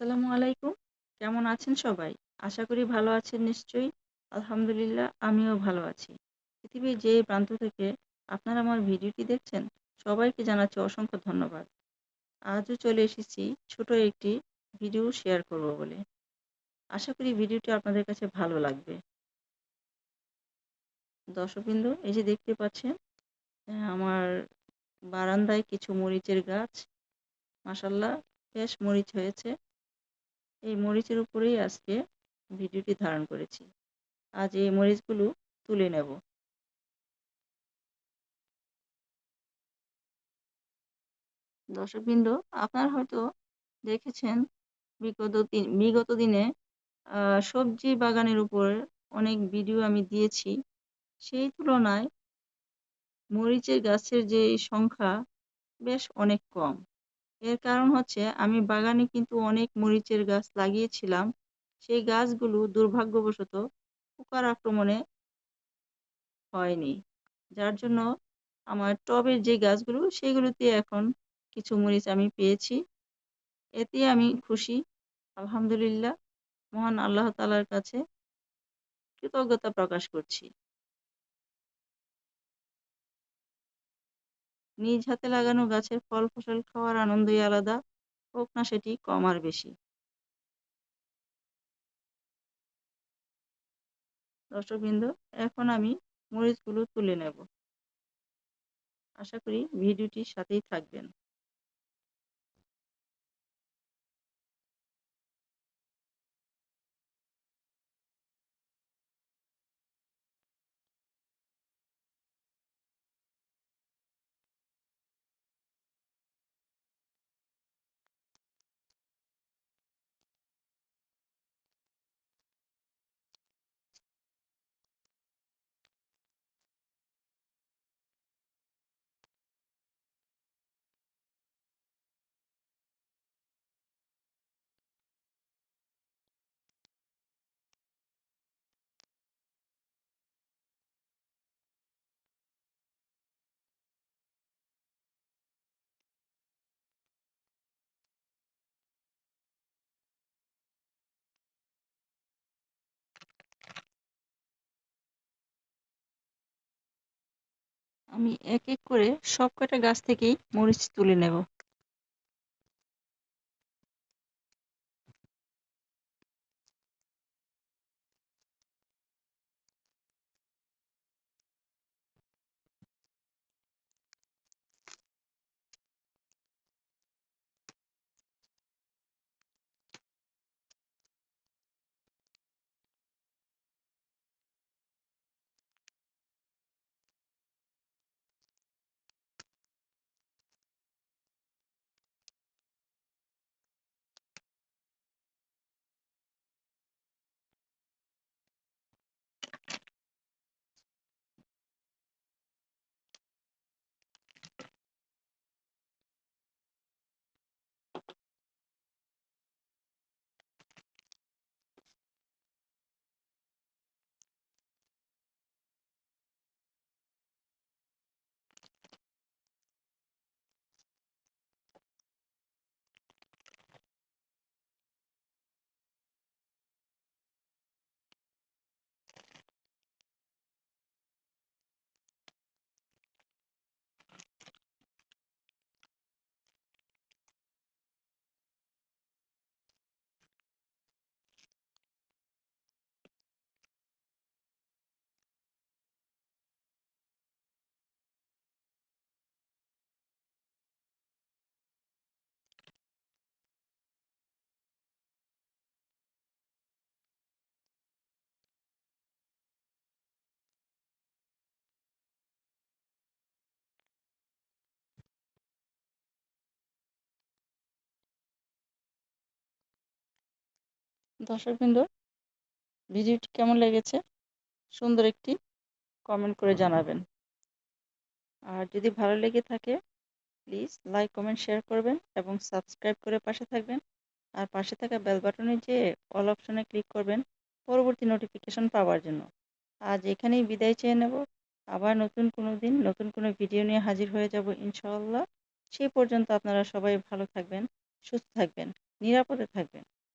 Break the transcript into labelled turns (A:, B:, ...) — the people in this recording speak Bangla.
A: আসসালামু আলাইকুম। কেমন আছেন সবাই? আশা করি ভালো আছেন নিশ্চয়ই। আলহামদুলিল্লাহ আমিও ভালো আছি। পৃথিবীর যে প্রান্ত থেকে আপনারা আমার ভিডিওটি দেখছেন, সবাইকে জানাচ্ছি অসংখ্য ধন্যবাদ। আজও চলে এসেছি ছোট একটি ভিডিও শেয়ার করব বলে। আশা করি ভিডিওটি আপনাদের কাছে ভালো লাগবে। দর্শকবৃন্দ এই যে দেখতে পাচ্ছেন আমার বারান্দায় কিছু মরিচের গাছ। মাশাল্লাহ বেশ মরিচ হয়েছে। এই মরিচের উপরেই আজকে ভিডিওটি ধারণ করেছি। আজ এই মরিচগুলো তুলে নেব। দর্শকবৃন্দ, আপনারা হয়তো দেখেছেন, বিগত দিন বিগত দিনে সবজি বাগানের উপর অনেক ভিডিও আমি দিয়েছি। সেই তুলনায় মরিচের গাছের যে সংখ্যা বেশ অনেক কম। এর কারণ হচ্ছে আমি বাগানে কিন্তু অনেক মরিচের গাছ লাগিয়েছিলাম। সেই গাছগুলো দুর্ভাগ্যবশত পোকার আক্রমণে হয়নি, যার জন্য আমার টবের যে গাছগুলো, সেগুলোতে এখন কিছু মরিচ আমি পেয়েছি। এতে আমি খুশি, আলহামদুলিল্লাহ। মহান আল্লাহ তালার কাছে কৃতজ্ঞতা প্রকাশ করছি। নিজ হাতে লাগানো গাছের ফল ফসল খাওয়ার আনন্দই আলাদা, হোক না সেটি কম আর বেশি। দর্শকবৃন্দ, এখন আমি মরিচগুলো তুলে নেব। আশা করি ভিডিওটির সাথেই থাকবেন। আমি এক এক করে সব কটা গাছ থেকেই মরিচ তুলে নেব। দর্শকবৃন্দ, ভিডিওটি কেমন লেগেছে? সুন্দর একটি কমেন্ট করে জানাবেন। আর যদি ভালো লেগে থাকে প্লিজ লাইক কমেন্ট শেয়ার করবেন এবং সাবস্ক্রাইব করে পাশে থাকবেন। আর পাশে থাকা বেল বাটনে যে অল অপশনে ক্লিক করবেন পরবর্তী নোটিফিকেশন পাওয়ার জন্য। আজ এখানেই বিদায় চেয়ে নেব। আবার নতুন কোনো দিন, নতুন কোনো ভিডিও নিয়ে হাজির হয়ে যাব ইনশাআল্লাহ। সেই পর্যন্ত আপনারা সবাই ভালো থাকবেন, সুস্থ থাকবেন, নিরাপদে থাকবেন।